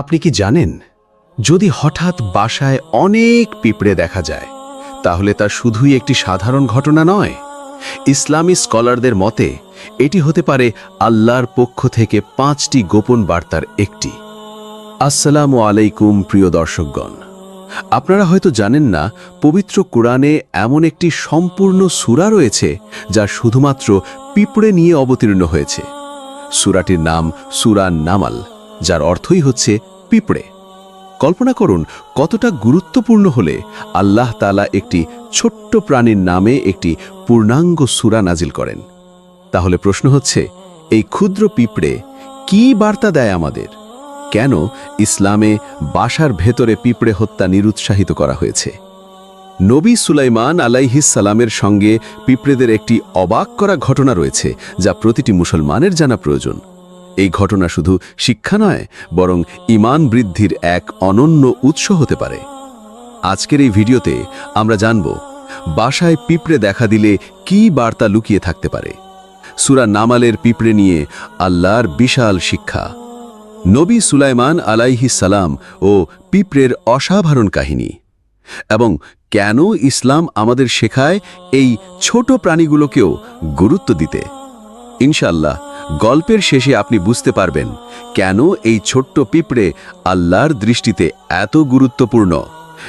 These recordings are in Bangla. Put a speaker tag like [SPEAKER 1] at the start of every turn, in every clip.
[SPEAKER 1] আপনি কি জানেন, যদি হঠাৎ বাসায় অনেক পিঁপড়ে দেখা যায়, তাহলে তা শুধুই একটি সাধারণ ঘটনা নয়। ইসলামী স্কলারদের মতে, এটি হতে পারে আল্লাহর পক্ষ থেকে পাঁচটি গোপন বার্তার একটি। আসসালামু আলাইকুম, প্রিয় দর্শকগণ। আপনারা হয়তো জানেন না, পবিত্র কোরআনে এমন একটি সম্পূর্ণ সূরা রয়েছে, যা শুধুমাত্র পিঁপড়ে নিয়ে অবতীর্ণ হয়েছে। সূরাটির নাম সূরা নামাল। যার অর্থই হচ্ছে পিঁপড়ে। কল্পনা করুন, কতটা গুরুত্বপূর্ণ হলে আল্লাহ তালা একটি ছোট্ট প্রাণীর নামে একটি পূর্ণাঙ্গ সূরা নাজিল করেন। তাহলে প্রশ্ন হচ্ছে, এই ক্ষুদ্র পিঁপড়ে কি বার্তা দেয় আমাদের? কেন ইসলামে বাসার ভেতরে পিঁপড়ে হত্যা নিরুৎসাহিত করা হয়েছে? নবী সুলাইমান সালামের সঙ্গে পিঁপড়েদের একটি অবাক করা ঘটনা রয়েছে, যা প্রতিটি মুসলমানের জানা প্রয়োজন। এই ঘটনা শুধু শিক্ষা নয়, বরং ইমান বৃদ্ধির এক অনন্য উৎস হতে পারে। আজকের এই ভিডিওতে আমরা জানব, বাসায় পিঁপড়ে দেখা দিলে কি বার্তা লুকিয়ে থাকতে পারে। সুরা নামালের পিঁপড়ে নিয়ে আল্লাহর বিশাল শিক্ষা। নবী সুলাইমান আলাইহি সালাম ও পিঁপড়ের অসাধারণ কাহিনী। এবং কেন ইসলাম আমাদের শেখায় এই ছোট প্রাণীগুলোকেও গুরুত্ব দিতে। ইনশাল্লাহ গল্পের শেষে আপনি বুঝতে পারবেন কেন এই ছোট্ট পিঁপড়ে আল্লাহর দৃষ্টিতে এত গুরুত্বপূর্ণ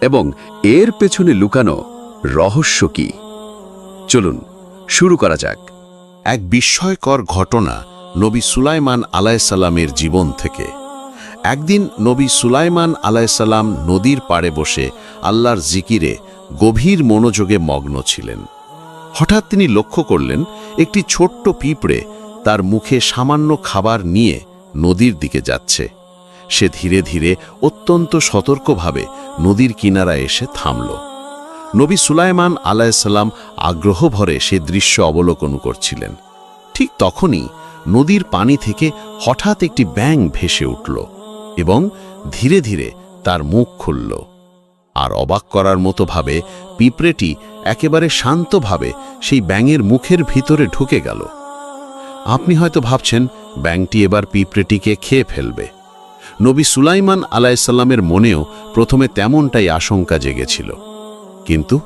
[SPEAKER 1] এবং এর পেছনে লুকানো রহস্য কি? চলুন, শুরু করা যাক।
[SPEAKER 2] এক বিস্ময়কর ঘটনা নবী সুলাইমান আলাইসাল্লামের জীবন থেকে। একদিন নবী সুলাইমান আলাইসাল্লাম নদীর পাড়ে বসে আল্লাহর জিকিরে গভীর মনোযোগে মগ্ন ছিলেন। হঠাৎ তিনি লক্ষ্য করলেন, একটি ছোট্ট পিঁপড়ে তার মুখে সামান্য খাবার নিয়ে নদীর দিকে যাচ্ছে। সে ধীরে ধীরে অত্যন্ত সতর্কভাবে নদীর কিনারায় এসে থামল। নবী সুলাইমান আলাইসাল্লাম আগ্রহ ভরে সে দৃশ্য অবলোকন করছিলেন। ঠিক তখনই নদীর পানি থেকে হঠাৎ একটি ব্যাং ভেসে উঠল এবং ধীরে ধীরে তার মুখ খুলল। আর অবাক করার মতো ভাবে পিঁপড়েটি একেবারে শান্তভাবে সেই ব্যাঙের মুখের ভিতরে ঢুকে গেল। আপনি হয়তো ভাবছেন, ব্যাংকটি এবার পিঁপড়েটিকে খেয়ে ফেলবে। নবী সুলাইমান আলাইসাল্লামের মনেও প্রথমে তেমনটাই আশঙ্কা জেগেছিল। কিন্তু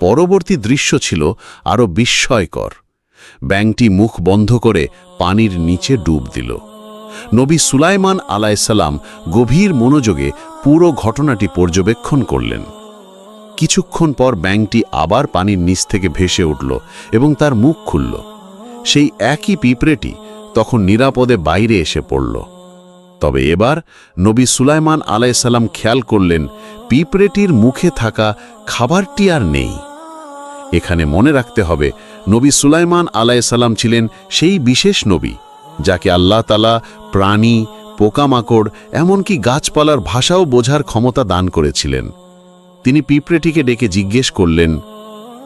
[SPEAKER 2] পরবর্তী দৃশ্য ছিল আরও বিস্ময়কর। ব্যাংকটি মুখ বন্ধ করে পানির নিচে ডুব দিল। নবী সুলাইমান আলাইসাল্লাম গভীর মনোযোগে পুরো ঘটনাটি পর্যবেক্ষণ করলেন। কিছুক্ষণ পর ব্যাংকটি আবার পানির নিচ থেকে ভেসে উঠল এবং তার মুখ খুলল। সেই একই পিঁপড়েটি তখন নিরাপদে বাইরে এসে পড়ল। তবে এবার নবী সুলাইমান আলাইসাল্লাম খেয়াল করলেন, পিঁপড়েটির মুখে থাকা খাবারটি আর নেই। এখানে মনে রাখতে হবে, নবী সুলাইমান আলাইসাল্লাম ছিলেন সেই বিশেষ নবী, যাকে আল্লাহ তালা প্রাণী, পোকামাকড়, এমনকি গাছপালার ভাষাও বোঝার ক্ষমতা দান করেছিলেন। তিনি পিঁপড়েটিকে ডেকে জিজ্ঞেস করলেন,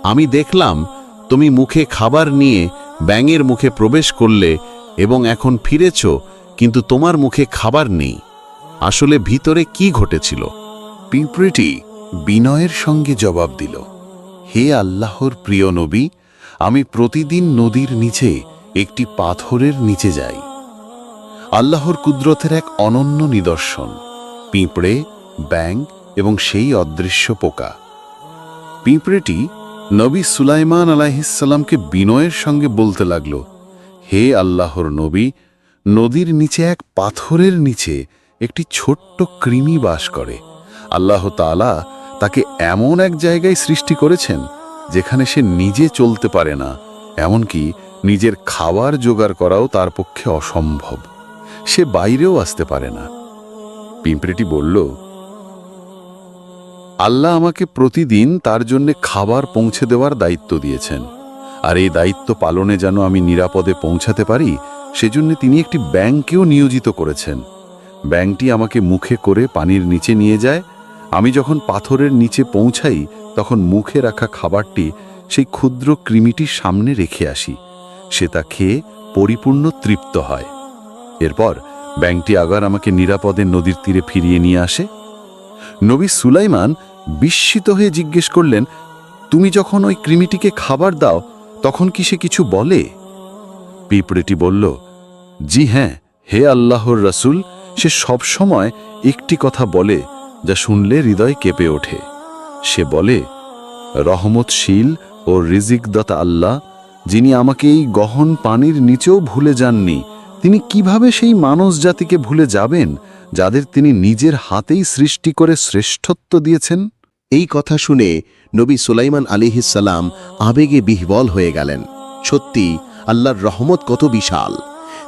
[SPEAKER 2] আমি দেখলাম, তুমি মুখে খাবার নিয়ে ব্যাঙের মুখে প্রবেশ করলে এবং এখন ফিরেছ, কিন্তু তোমার মুখে খাবার নেই। আসলে ভিতরে কি ঘটেছিল?
[SPEAKER 3] পিঁপড়েটি বিনয়ের সঙ্গে জবাব দিল, হে আল্লাহর প্রিয় নবী, আমি প্রতিদিন নদীর নিচে একটি পাথরের নিচে যাই। আল্লাহর কুদরতের এক অনন্য নিদর্শন, পিঁপড়ে ব্যাং এবং সেই অদৃশ্য পোকা। পিঁপড়েটি নবী সুলাইমান আলাহিসাল্লামকে বিনয়ের সঙ্গে বলতে লাগল, হে আল্লাহর নবী, নদীর নিচে এক পাথরের নিচে একটি ছোট্ট কৃমি বাস করে। আল্লাহ তাআলা তাকে এমন এক জায়গায় সৃষ্টি করেছেন যেখানে সে নিজে চলতে পারে না, এমনকি নিজের খাবার জোগাড় করাও তার পক্ষে অসম্ভব। সে বাইরেও আসতে পারে না। পিঁপড়েটি বলল আল্লাহ আমাকে প্রতিদিন তার জন্যে খাবার পৌঁছে দেওয়ার দায়িত্ব দিয়েছেন। আর এই দায়িত্ব পালনে যেন আমি নিরাপদে পৌঁছাতে পারি, সেজন্য তিনি একটি ব্যাংকেও নিয়োজিত করেছেন। ব্যাংকটি আমাকে মুখে করে পানির নিচে নিয়ে যায়। আমি যখন পাথরের নিচে পৌঁছাই, তখন মুখে রাখা খাবারটি সেই ক্ষুদ্র কৃমিটির সামনে রেখে আসি। সে তা খেয়ে পরিপূর্ণ তৃপ্ত হয়। এরপর ব্যাংকটি আবার আমাকে নিরাপদে নদীর তীরে ফিরিয়ে নিয়ে আসে। নবী সুলাইমান বিস্মিত হয়ে জিজ্ঞেস করলেন, তুমি যখন ওই কৃমিটিকে খাবার দাও, তখন কি সে কিছু বলে? পিঁপড়েটি বলল, জি হ্যাঁ হে আল্লাহর রসুল, সে সব সময় একটি কথা বলে, যা শুনলে হৃদয় কেঁপে ওঠে। সে বলে, রহমতশীল ও রিজিকদাতা আল্লাহ, যিনি আমাকে এই গহন পানির নিচেও ভুলে যাননি, তিনি কীভাবে সেই মানস জাতিকে ভুলে যাবেন? যাদের তিনি নিজের হাতেই সৃষ্টি করে শ্রেষ্ঠত্ব দিয়েছেন।
[SPEAKER 2] এই কথা শুনে নবী সুলাইমান আলিহিসাল্লাম আবেগে বিহ্বল হয়ে গেলেন। সত্যি, আল্লাহর রহমত কত বিশাল।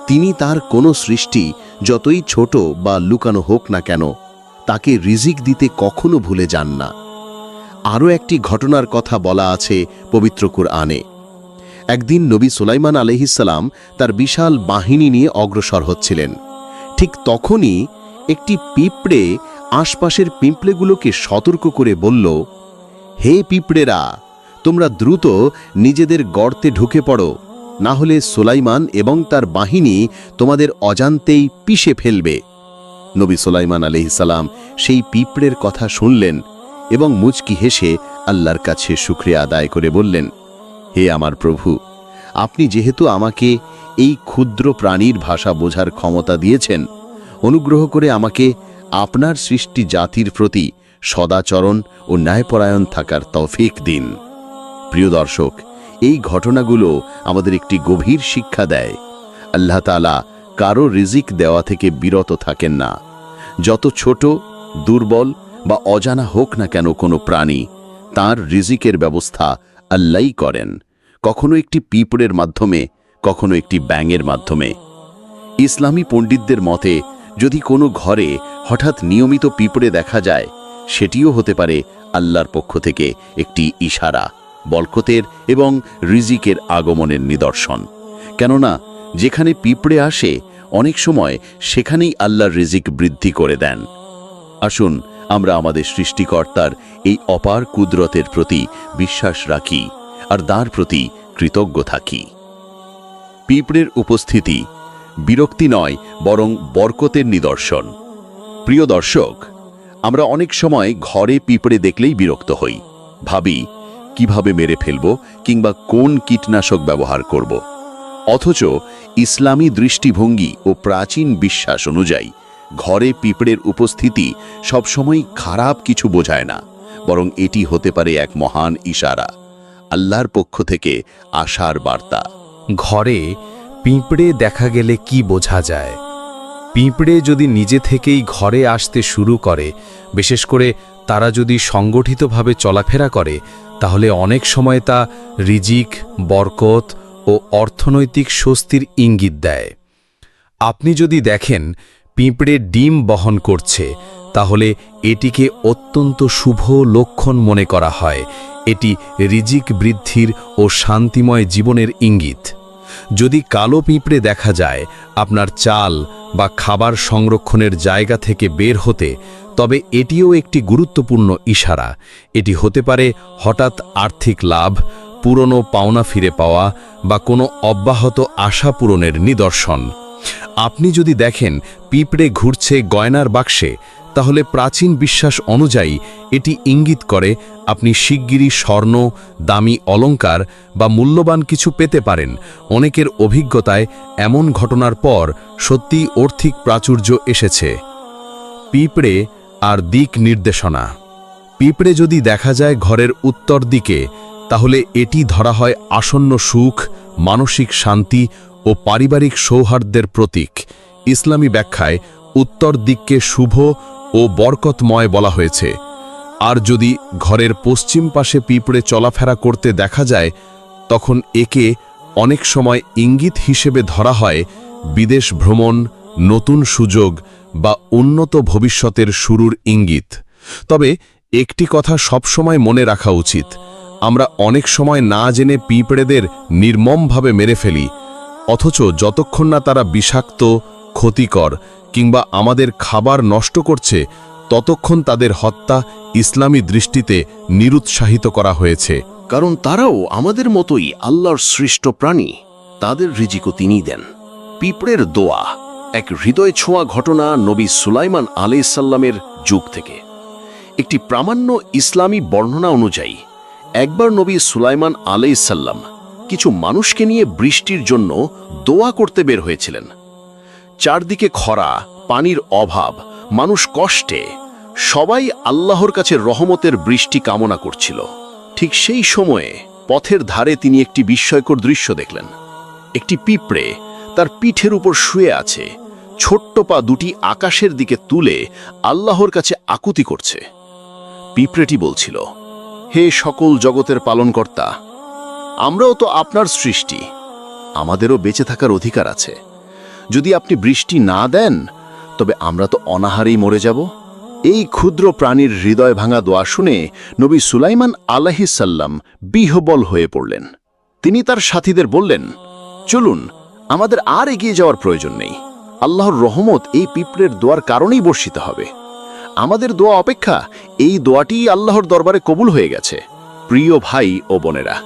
[SPEAKER 2] তিনি তার কোনো সৃষ্টি যতই ছোট বা লুকানো হোক না কেন, তাকে রিজিক দিতে কখনো ভুলে যান না। আরও একটি ঘটনার কথা বলা আছে পবিত্র কুরআনে। একদিন নবী সুলাইমান আলহিসাল্লাম তার বিশাল বাহিনী নিয়ে অগ্রসর হচ্ছিলেন। ঠিক তখনই একটি পিঁপড়ে আশপাশের পিঁপড়েগুলোকে সতর্ক করে বলল, হে পিঁপড়েরা, তোমরা দ্রুত নিজেদের গর্তে ঢুকে পড়ো, না হলে সোলাইমান এবং তার বাহিনী তোমাদের অজান্তেই পিষে ফেলবে। নবী সোলাইমান আলহিসাল্লাম সেই পিঁপড়ের কথা শুনলেন এবং মুচকি হেসে আল্লাহর কাছে শুক্রিয়া আদায় করে বললেন, হে আমার প্রভু, আপনি যেহেতু আমাকে এই ক্ষুদ্র প্রাণীর ভাষা বোঝার ক্ষমতা দিয়েছেন অনুগ্রহ করে আমাকে আপনার সৃষ্টি জাতির প্রতি সদাচরণ ও ন্যায়পরায়ণ থাকার তৌফিক দিন। প্রিয় দর্শক, এই ঘটনাগুলো আমাদের একটি গভীর শিক্ষা দেয়। আল্লাহ তালা কারও রিজিক দেওয়া থেকে বিরত থাকেন না। যত ছোট, দুর্বল বা অজানা হোক না কেন কোনো প্রাণী, তার রিজিকের ব্যবস্থা আল্লাহই করেন। কখনো একটি পিঁপড়ের মাধ্যমে, কখনো একটি ব্যাঙের মাধ্যমে। ইসলামী পণ্ডিতদের মতে যদি কোনো ঘরে হঠাৎ নিয়মিত পিঁপড়ে দেখা যায়, সেটিও হতে পারে আল্লাহর পক্ষ থেকে একটি ইশারা বলকতের এবং রিজিকের আগমনের নিদর্শন। কেননা, যেখানে পিঁপড়ে আসে, অনেক সময় সেখানেই আল্লাহর রিজিক বৃদ্ধি করে দেন। আসুন, আমরা আমাদের সৃষ্টিকর্তার এই অপার কুদরতের প্রতি বিশ্বাস রাখি, আর তার প্রতি কৃতজ্ঞ থাকি। পিঁপড়ের উপস্থিতি বিরক্তি নয়, বরং বরকতের নিদর্শন। প্রিয় দর্শক, আমরা অনেক সময় ঘরে পিঁপড়ে দেখলেই বিরক্ত হই। ভাবি, কীভাবে মেরে ফেলব কিংবা কোন কীটনাশক ব্যবহার করব? অথচ ইসলামী দৃষ্টিভঙ্গি ও প্রাচীন বিশ্বাস অনুযায়ী, ঘরে পিঁপড়ের উপস্থিতি সবসময় খারাপ কিছু বোঝায় না, বরং এটি হতে পারে এক মহান ইশারা, আল্লাহর পক্ষ থেকে আশার বার্তা।
[SPEAKER 4] ঘরে পিঁপড়ে দেখা গেলে কি বোঝা যায়? পিঁপড়ে যদি নিজে থেকেই ঘরে আসতে শুরু করে, বিশেষ করে তারা যদি সংগঠিতভাবে চলাফেরা করে, তাহলে অনেক সময় তা রিজিক, বরকত ও অর্থনৈতিক স্বস্তির ইঙ্গিত দেয়। আপনি যদি দেখেন পিঁপড়ে ডিম বহন করছে, তাহলে এটিকে অত্যন্ত শুভ লক্ষণ মনে করা হয়। এটি রিজিক বৃদ্ধির ও শান্তিময় জীবনের ইঙ্গিত। যদি কালো পিঁপড়ে দেখা যায়, আপনার চাল বা খাবার সংরক্ষণের জায়গা থেকে বের হতে, তবে এটিও একটি গুরুত্বপূর্ণ ইশারা। এটি হতে পারে হঠাৎ আর্থিক লাভ, পুরনো পাওনা ফিরে পাওয়া বা কোনো অব্যাহত আশা পূরণের নিদর্শন। আপনি যদি দেখেন পিঁপড়ে ঘুরছে গয়নার বাক্সে তাহলে প্রাচীন বিশ্বাস অনুযায়ী এটি ইঙ্গিত করে আপনি শিগগিরই স্বর্ণ, দামি অলংকার বা মূল্যবান কিছু পেতে পারেন। অনেকের অভিজ্ঞতায় এমন ঘটনার পর সত্যিই অর্থিক প্রাচুর্য এসেছে। পিঁপড়ে আর দিক নির্দেশনা। পিঁপড়ে যদি দেখা যায় ঘরের উত্তর দিকে, তাহলে এটি ধরা হয় আসন্ন সুখ, মানসিক শান্তি ও পারিবারিক সৌহার্দ্যের প্রতীক। ইসলামী ব্যাখ্যায় উত্তর দিককে শুভ ও বরকতময় বলা হয়েছে। আর যদি ঘরের পশ্চিম পাশে পিঁপড়ে চলাফেরা করতে দেখা যায়, তখন একে অনেক সময় ইঙ্গিত হিসেবে ধরা হয়, বিদেশ ভ্রমণ, নতুন সুযোগ বা উন্নত ভবিষ্যতের শুরুর ইঙ্গিত। তবে একটি কথা সবসময় মনে রাখা উচিত, আমরা অনেক সময় না জেনে পিঁপড়েদের নির্মমভাবে মেরে ফেলি, অথচ যতক্ষণ না তারা বিষাক্ত ক্ষতিকর কিংবা আমাদের খাবার নষ্ট করছে, ততক্ষণ তাদের হত্যা ইসলামী দৃষ্টিতে নিরুৎসাহিত করা হয়েছে।
[SPEAKER 2] কারণ তারাও আমাদের মতোই আল্লাহর সৃষ্ট প্রাণী, তাদের রিজিকও তিনি দেন। পিঁপড়ের দোয়া, এক হৃদয় ছোঁয়া ঘটনা নবী সুলাইমান আলাইসাল্লামের যুগ থেকে। একটি প্রামাণ্য ইসলামী বর্ণনা অনুযায়ী, একবার নবী সুলাইমান আলাইসাল্লাম কিছু মানুষকে নিয়ে বৃষ্টির জন্য দোয়া করতে বের হয়েছিলেন। চারদিকে খরা,
[SPEAKER 1] পানির অভাব, মানুষ কষ্টে। সবাই আল্লাহর কাছে রহমতের বৃষ্টি কামনা করছিল। ঠিক সেই সময়ে পথের ধারে তিনি একটি বিস্ময়কর দৃশ্য দেখলেন। একটি পিঁপড়ে তার পিঠের উপর শুয়ে আছে। ছোট্ট পা দুটি আকাশের দিকে তুলে আল্লাহর কাছে আকুতি করছে। পিঁপড়েটি বলছিল, হে সকল জগতের পালনকর্তা, আমরাও তো আপনার সৃষ্টি। আমাদেরও বেঁচে থাকার অধিকার আছে। যদি আপনি বৃষ্টি না দেন, তবে আমরা তো অনাহারেই মরে যাব। এই ক্ষুদ্র প্রাণীর হৃদয় ভাঙা দোয়া শুনে নবী সুলাইমান আলাহিসাল্লাম বিহবল হয়ে পড়লেন। তিনি তার সাথীদের বললেন, চলুন, আমাদের আর এগিয়ে যাওয়ার প্রয়োজন নেই। আল্লাহর রহমত এই পিঁপড়ের দোয়ার কারণেই বর্ষিত হবে। আমাদের দোয়া অপেক্ষা এই দোয়াটি আল্লাহর দরবারে কবুল হয়ে গেছে। প্রিয় ভাই ও বোনেরা,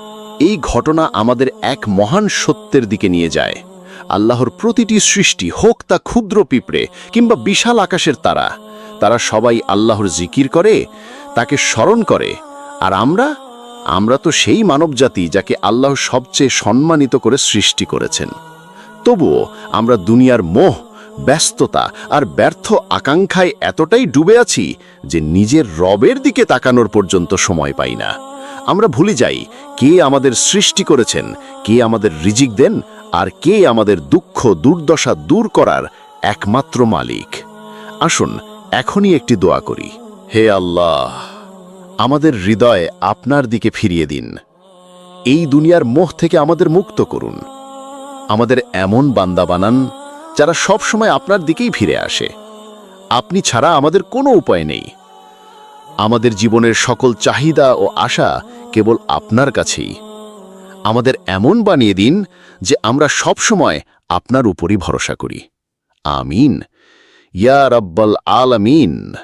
[SPEAKER 1] এই ঘটনা আমাদের এক মহান সত্যের দিকে নিয়ে যায়। আল্লাহর প্রতিটি সৃষ্টি হোক তা ক্ষুদ্র পিঁপড়ে কিংবা বিশাল আকাশের তারা। তারা সবাই আল্লাহর জিকির করে, তাকে স্মরণ করে। আর আমরা? আমরা তো সেই মানবজাতি যাকে আল্লাহ সবচেয়ে সম্মানিত করে সৃষ্টি করেছেন। তবুও আমরা দুনিয়ার মোহ, ব্যস্ততা আর ব্যর্থ আকাঙ্ক্ষায় এতটাই ডুবে আছি যে নিজের রবের দিকে তাকানোর পর্যন্ত সময় পাই না। আমরা ভুলে যাই কে আমাদের সৃষ্টি করেছেন, কে আমাদের রিজিক দেন আর কে আমাদের দুঃখ, দুর্দশা দূর করার একমাত্র মালিক। আসুন, এখনই একটি দোয়া করি। হে আল্লাহ, আমাদের হৃদয় আপনার দিকে ফিরিয়ে দিন। এই দুনিয়ার মোহ থেকে আমাদের মুক্ত করুন। আমাদের এমন বান্দা বানান যারা সব সময় আপনার দিকেই ফিরে আসে। আপনি ছাড়া আমাদের কোনো উপায় নেই। আমাদের জীবনের সকল চাহিদা ও আশা কেবল আপনার কাছেই। আমাদের এমন বানিয়ে দিন যে আমরা সব সময় আপনার উপরই ভরসা করি। আমিন। ইয়া রব্বাল আলামিন।